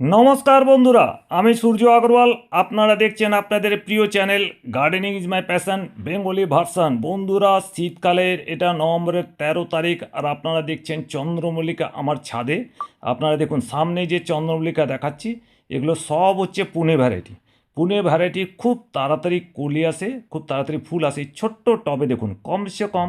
নমস্কার বন্ধুরা, আমি সূর্য আগরওয়াল। আপনারা দেখছেন আপনাদের প্রিয় channel gardening is my passion Bengali version বন্ধুরা, শীতকালের এটা নভেম্বরের তেরো তারিখ, আর আপনারা দেখছেন চন্দ্রমল্লিকা আমার ছাদে। আপনারা দেখুন, সামনে যে চন্দ্রমল্লিকা দেখাচ্ছি, এগুলো সব হচ্ছে পুনে ভ্যারাইটি পুনে ভ্যারাইটি খুব তাড়াতাড়ি কলি আসে, খুব তাড়াতাড়ি ফুল আসে। ছোট্ট টবে দেখুন, কমসে কম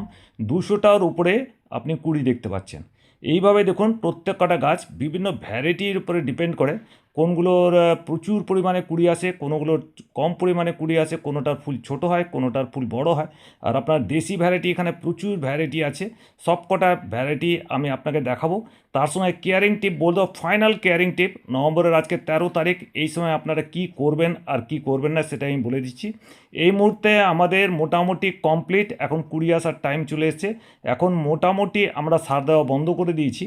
দুশোটার উপরে আপনি কুড়ি দেখতে পাচ্ছেন। এইভাবে দেখুন প্রত্যেক কটা গাছ বিভিন্ন ভ্যারাইটির উপরে ডিপেন্ড করে। কোনগুলোর প্রচুর পরিমাণে কুড়ি আসে, কোনোগুলোর কম পরিমাণে কুড়ি আসে, কোনোটার ফুল ছোট হয়, কোনোটার ফুল বড় হয়। আর আপনার দেশি ভ্যারাইটি এখানে প্রচুর ভ্যারাইটি আছে। সব কটা ভ্যারাইটি আমি আপনাকে দেখাবো। তার সময় কেয়ারিং টিপ বলতো ফাইনাল কেয়ারিং টিপ। নভেম্বরের আজকে তেরো তারিখ, এই সময় আপনারা কি করবেন আর কি করবেন না সেটা আমি বলে দিচ্ছি। এই মুহূর্তে আমাদের মোটামুটি কমপ্লিট, এখন কুড়ি আসার টাইম চলে এসছে। এখন মোটামুটি আমরা সার দেওয়া বন্ধ করে দিয়েছি।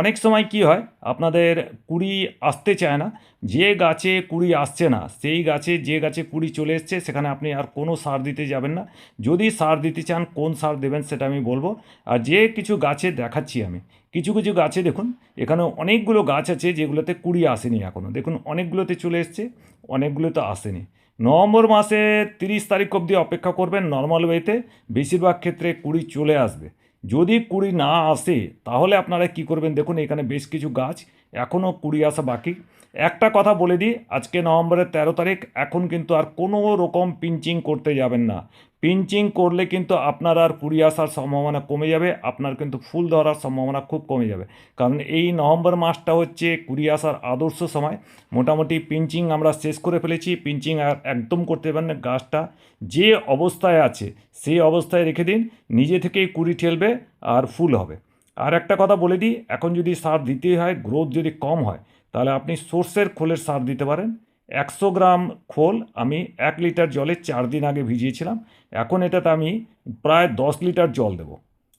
অনেক সময় কি হয়, আপনাদের কুড়ি আসতে চায় না যে গাছে কুড়ি আসছে না, সেই গাছে যে গাছে কুড়ি চলে এসছে, সেখানে আপনি আর কোনো সার দিতে যাবেন না। যদি সার দিতে চান, কোন সার দেবেন সেটা আমি বলব। আর যে কিছু গাছে দেখাচ্ছি আমি, কিছু কিছু গাছে দেখুন, এখানে অনেকগুলো গাছ আছে যেগুলোতে কুড়ি আসেনি এখনও দেখুন, অনেকগুলোতে চলে এসছে, অনেকগুলোতে আসেনি। নভেম্বর মাসে তিরিশ তারিখ অবধি অপেক্ষা করবেন, নর্মাল ওয়েতে বেশিরভাগ ক্ষেত্রে কুড়ি চলে আসবে। যদি কুড়ি না আসে, তাহলে আপনারা কি করবেন? দেখুন, এখানে বেশ কিছু গাছ এখনও কুড়ি আসা বাকি। একটা কথা বলে দিই, আজকে নভেম্বরের তেরো তারিখ, এখন কিন্তু আর কোনো রকম পিঞ্চিং করতে যাবেন না। পিঞ্চিং করলে কিন্তু আপনার আর কুড়ি আসার সম্ভাবনা কমে যাবে, আপনার কিন্তু ফুল ধরার সম্ভাবনা খুব কমে যাবে। কারণ এই নভেম্বর মাসটা হচ্ছে কুড়ি আসার আদর্শ সময়। মোটামুটি পিঞ্চিং আমরা শেষ করে ফেলেছি পিঞ্চিং আর একদম করতে পারেন না গাছটা। যে অবস্থায় আছে, সেই অবস্থায় রেখে দিন, নিজে থেকেই কুড়ি ঠেলবে আর ফুল হবে। আর একটা কথা বলে দিই, এখন যদি সার দিতেই হয় গ্রোথ যদি কম হয় তাহলে আপনি সর্ষের খোলের সার দিতে পারেন। একশো গ্রাম খোল আমি এক লিটার জলে চার দিন আগে ভিজিয়েছিলাম। এখন এটাতে আমি প্রায় দশ লিটার জল দেবো।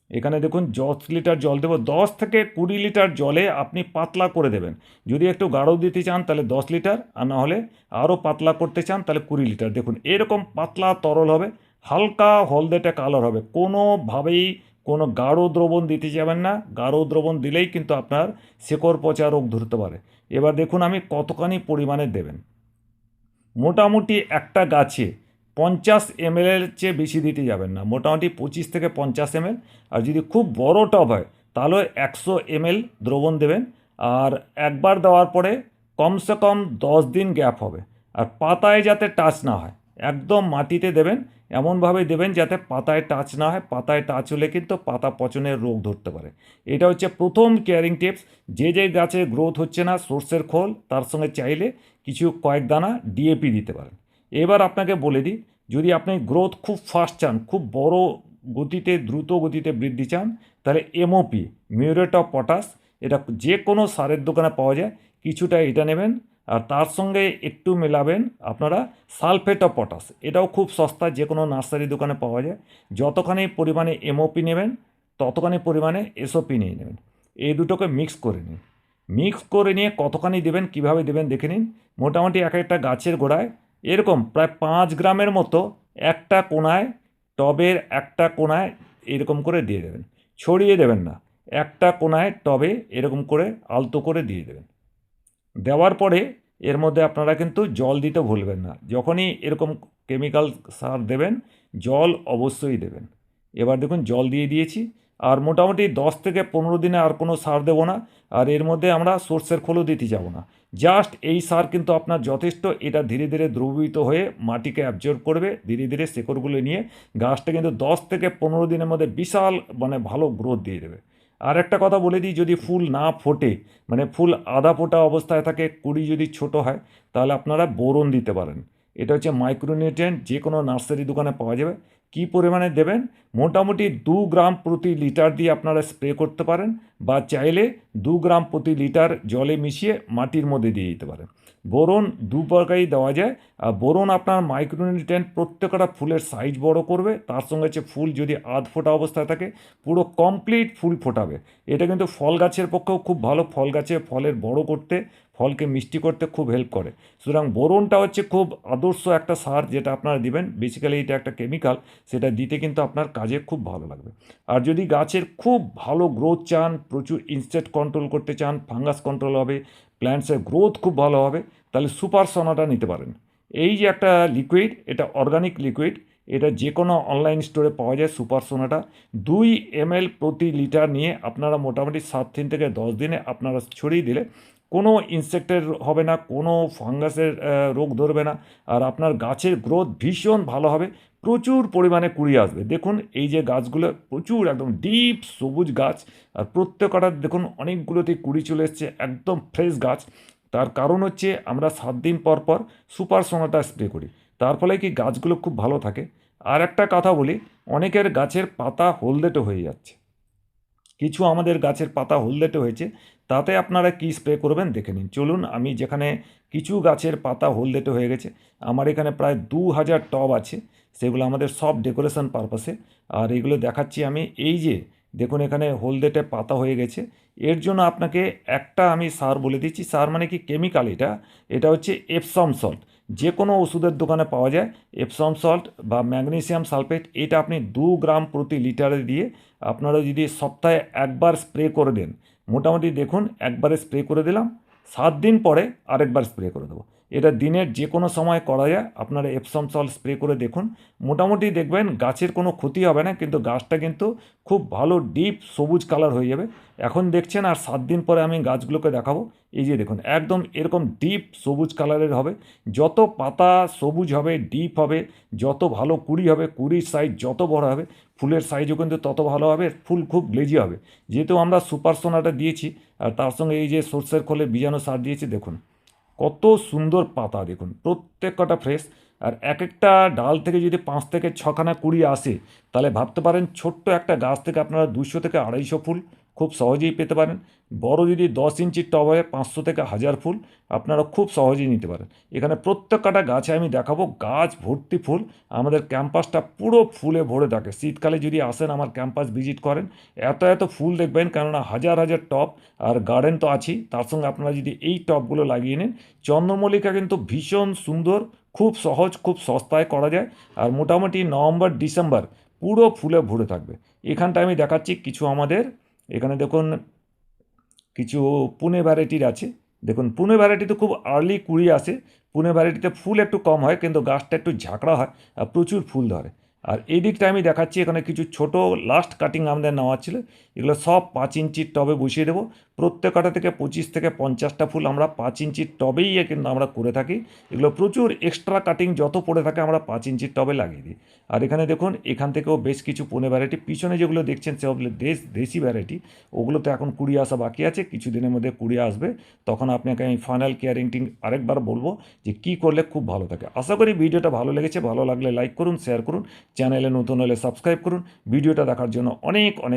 এখানে দেখুন, দশ লিটার জল দেবো। দশ থেকে কুড়ি লিটার জলে আপনি পাতলা করে দেবেন। যদি একটু গাঢ় দিতে চান, তাহলে দশ লিটার। আর না হলে আরও পাতলা করতে চান, তাহলে কুড়ি লিটার। দেখুন, এরকম পাতলা তরল হবে, হালকা হলদেটে কালার হবে। কোনোভাবেই কোনো গাঢ় দ্রবণ দিতে যাবেন না। গাঢ় দ্রবণ দিলেই কিন্তু আপনার শেকড় পচা রোগ ধরতে পারে। এবার দেখুন আমি কতখানি পরিমাণে দেবেন। মোটামুটি একটা গাছে পঞ্চাশ এম এমএলের চেয়ে বেশি দিতে যাবেন না। মোটামুটি পঁচিশ থেকে পঞ্চাশ এমএল। আর যদি খুব বড় টব হয়, তাহলে একশো এমএল দ্রবণ দেবেন। আর একবার দেওয়ার পরে কমসে কম দশ দিন গ্যাপ হবে। আর পাতায় যাতে টাচ না হয়, একদম মাটিতে দেবেন। এমনভাবে দেবেন যাতে পাতায় টাচ না হয়, পাতায় টাচ হলে কিন্তু পাতা পচনের রোগ ধরতে পারে। এটা হচ্ছে প্রথম কেয়ারিং টিপস যে যে গাছে গ্রোথ হচ্ছে না, সর্ষের খোল, তার সঙ্গে চাইলে কিছু কয়েক দানা ডিএপি দিতে পারেন। এবার আপনাকে বলে দিই, যদি আপনি গ্রোথ খুব ফাস্ট চান, খুব বড় গতিতে, দ্রুত গতিতে বৃদ্ধি চান, তাহলে এমওপি মিউরেট অফ পটাশ এটা যে কোনো সারের দোকানে পাওয়া যায়। কিছুটা এটা নেবেন আর তার সঙ্গে একটু মেলাবেন আপনারা সালফেট অফ পটাশ। এটাও খুব সস্তা যে কোনো নার্সারি দোকানে পাওয়া যায়। যতখানি পরিমাণে এমওপি নেবেন, ততখানি পরিমাণে এসওপি নিয়ে নেবেন। এই দুটোকে মিক্স করে নিন। মিক্স করে নিয়ে কতখানি দেবেন, কীভাবে দেবেন দেখে নিন। মোটামুটি এক একটা গাছের গোড়ায় এরকম প্রায় পাঁচ গ্রামের মতো একটা কোনায়, টবের একটা কোনায় এরকম করে দিয়ে দেবেন। ছড়িয়ে দেবেন না। একটা কোনায় টবে এরকম করে আলতো করে দিয়ে দেবেন। দেওয়ার পরে এর মধ্যে আপনারা কিন্তু জল দিতে ভুলবেন না। যখনই এরকম কেমিক্যাল সার দেবেন, জল অবশ্যই দেবেন। এবার দেখুন, জল দিয়ে দিয়েছি। আর মোটামুটি দশ থেকে পনেরো দিনে আর কোনো সার দেবো না। আর এর মধ্যে আমরা সর্ষের খোলও দিতে যাব না। জাস্ট এই সার কিন্তু আপনার যথেষ্ট। এটা ধীরে ধীরে দ্রবীভূত হয়ে মাটিকে অ্যাবজর্ব করবে। ধীরে ধীরে শেকড়গুলো নিয়ে গাছটা কিন্তু দশ থেকে পনেরো দিনের মধ্যে বিশাল মানে ভালো গ্রোথ দিয়ে দেবে। আর একটা কথা বলে দিই, যদি ফুল না ফোটে মানে ফুল আধা ফোটা অবস্থায় থাকে, কুড়ি যদি ছোট হয়, তাহলে আপনারা বোরন দিতে পারেন। এটা হচ্ছে মাইক্রোনিউট্রিয়েন্ট যে কোনো নার্সারি দোকানে পাওয়া যাবে। কী পরিমাণে দেবেন? মোটামুটি দু গ্রাম প্রতি লিটার দিয়ে আপনারা স্প্রে করতে পারেন বা চাইলে দু গ্রাম প্রতি লিটার জলে মিশিয়ে মাটির মধ্যে দিয়ে দিতে পারেন। বোরন দু প্রকারই দেওয়া যায়। আর বোরন আপনার মাইক্রোনিউট্রিয়েন্ট প্রত্যেকটা ফুলের সাইজ বড় করবে। তার সঙ্গে হচ্ছে ফুল যদি আধ ফোটা অবস্থায় থাকে, পুরো কমপ্লিট ফুল ফোটাবে। এটা কিন্তু ফল গাছের পক্ষেও খুব ভালো। ফল গাছে ফলের বড় করতে ফলকে মিষ্টি করতে খুব হেল্প করে। সুতরাং বোরনটা হচ্ছে খুব আদর্শ একটা সার যেটা আপনারা দিবেন। বেসিক্যালি এটা একটা কেমিক্যাল সেটা দিতে কিন্তু আপনার কাজে খুব ভালো লাগবে। আর যদি গাছের খুব ভালো গ্রোথ চান, প্রচুর ইনসেক্ট কন্ট্রোল করতে চান ফাঙ্গাস কন্ট্রোল হবে প্ল্যান্টসের গ্রোথ খুব ভালো হবে, তাহলে সুপার সোনাটা নিতে পারেন। এই যে একটা লিকুইড এটা অর্গানিক লিকুইড এটা যে কোনো অনলাইন স্টোরে পাওয়া যায় সুপার সোনাটা দুই এম প্রতি লিটার নিয়ে আপনারা মোটামুটি সাত দিন থেকে দশ দিনে আপনারা ছড়িয়ে দিলে কোনো ইনসেক্টের হবে না, কোনো ফাঙ্গাসের রোগ ধরবে না। আর আপনার গাছের গ্রোথ ভীষণ ভালো হবে, প্রচুর পরিমাণে কুড়ি আসবে। দেখুন, এই যে গাছগুলো প্রচুর, একদম ডিপ সবুজ গাছ। আর প্রত্যেকটা, দেখুন, অনেকগুলোতে কুড়ি চলে এসছে, একদম ফ্রেশ গাছ। তার কারণ হচ্ছে, আমরা সাত দিন পর পর সুপার সোনাটা স্প্রে করি। তার ফলে কি, গাছগুলো খুব ভালো থাকে। আর একটা কথা বলি, অনেকের গাছের পাতা হলদেটে হয়ে যাচ্ছে। কিছু আমাদের গাছের পাতা হলদেটে হয়েছে তাতে আপনারা কি স্প্রে করবেন দেখে নিন। চলুন, আমি যেখানে কিছু গাছের পাতা হলদেটে হয়ে গেছে, আমার এখানে প্রায় দু হাজার টব আছে, সেগুলো আমাদের সব ডেকোরেশন পারপাসে আর এগুলো দেখাচ্ছি আমি, এই যে দেখুন এখানে হলদেটে পাতা হয়ে গেছে, এর জন্য আপনাকে একটা আমি সার বলে দিচ্ছি। সার মানে কি কেমিক্যাল এটা? এটা হচ্ছে এপসম সল্ট যে কোনো ওষুধের দোকানে পাওয়া যায় এপসম সল্ট বা ম্যাগনেসিয়াম সালফেট এটা আপনি দু গ্রাম প্রতি লিটারে দিয়ে আপনারা যদি সপ্তাহে একবার স্প্রে করে দেন, মোটামুটি দেখুন একবারে স্প্রে করে দিলাম, সাত দিন পরে আরেকবার স্প্রে করে দেবো। এটা দিনের যে কোনো সময় করা যায় আপনারা এপসম সল স্প্রে করে দেখুন। মোটামুটি দেখবেন গাছের কোনো ক্ষতি হবে না, কিন্তু গাছটা কিন্তু খুব ভালো ডিপ সবুজ কালার হয়ে যাবে। এখন দেখছেন আর সাত দিন পরে আমি গাছগুলোকে দেখাবো। এই যে দেখুন, একদম এরকম ডিপ সবুজ কালারের হবে। যত পাতা সবুজ হবে ডিপ হবে, যত ভালো কুড়ি হবে, কুড়ির সাইজ যত বড় হবে, ফুলের সাইজও কিন্তু তত ভালো হবে, ফুল খুব গ্লেজি হবে। যেহেতু আমরা সুপার সোনাটা দিয়েছি, আর তার সঙ্গে এই যে সর্ষের খোলে বীজাণু সার দিয়েছি, দেখুন। কত সুন্দর পাতা, দেখুন প্রত্যেক কটা ফ্রেশ আর এক একটা ডাল থেকে যদি পাঁচ থেকে ছখানা কুড়ি আসে, তাহলে ভাবতে পারেন ছোট্ট একটা গাছ থেকে আপনারা দুশো থেকে আড়াইশো ফুল খুব সহজেই পেতে পারেন। বড় যদি দশ ইঞ্চির টব হয়, পাঁচশো থেকে হাজার ফুল, আপনারা খুব সহজেই নিতে পারেন। এখানে প্রত্যেক কটা গাছে আমি দেখাবো, গাছ ভর্তি ফুল। আমাদের ক্যাম্পাসটা পুরো ফুলে ভরে থাকে। শীতকালে যদি আসেন আমার ক্যাম্পাস ভিজিট করেন, এত এত ফুল দেখবেন, কেননা হাজার হাজার টব, আর গার্ডেন তো আছেই। তার সঙ্গে আপনারা যদি এই টবগুলো লাগিয়ে নেন, চন্দ্রমল্লিকা কিন্তু ভীষণ সুন্দর, খুব সহজ, খুব সস্তায় করা যায়। আর মোটামুটি নভেম্বর, ডিসেম্বর পুরো ফুলে ভরে থাকবে। এখানটা আমি দেখাচ্ছি কিছু আমাদের এখানে দেখুন কিছু পুনে ভ্যারাইটির আছে। দেখুন, পুনে ভ্যারাইটি তো খুব আর্লি কুড়ি আসে। পুনে ভ্যারাইটিতে ফুল একটু কম হয়, কিন্তু গাছটা একটু ঝাঁকড়া হয় আর প্রচুর ফুল ধরে। আর এই দিকটা আমি দেখাচ্ছি, এখানে কিছু ছোট লাস্ট কাটিং আমাদের নেওয়া ছিল। এগুলো সব পাঁচ ইঞ্চির টবে বসিয়ে দেবো। প্রত্যেক প্রত্যেকটা থেকে পঁচিশ থেকে পঞ্চাশটা ফুল আমরা পাঁচ ইঞ্চির টবেই কিন্তু আমরা করে থাকি। এগুলো প্রচুর এক্সট্রা কাটিং যত পড়ে থাকে আমরা পাঁচ ইঞ্চির টবে লাগিয়ে দিই। আর এখানে দেখুন, এখান থেকেও বেশ কিছু পুনে ভ্যারাইটি পিছনে যেগুলো দেখছেন সেগুলো দেশ, দেশি ভ্যারাইটি ওগুলো তো এখন কুড়ি আসা বাকি আছে, কিছুদিনের মধ্যে কুড়ি আসবে। তখন আপনাকে আমি ফাইনাল কেয়ারিং টিং আরেকবার বলব যে কী করলে খুব ভালো থাকে। আশা করি ভিডিওটা ভালো লেগেছে, ভালো লাগলে লাইক করুন শেয়ার করুন। চ্যানেলে নতুন হলে সাবস্ক্রাইব করুন। ভিডিওটা দেখার জন্য অনেক অনেক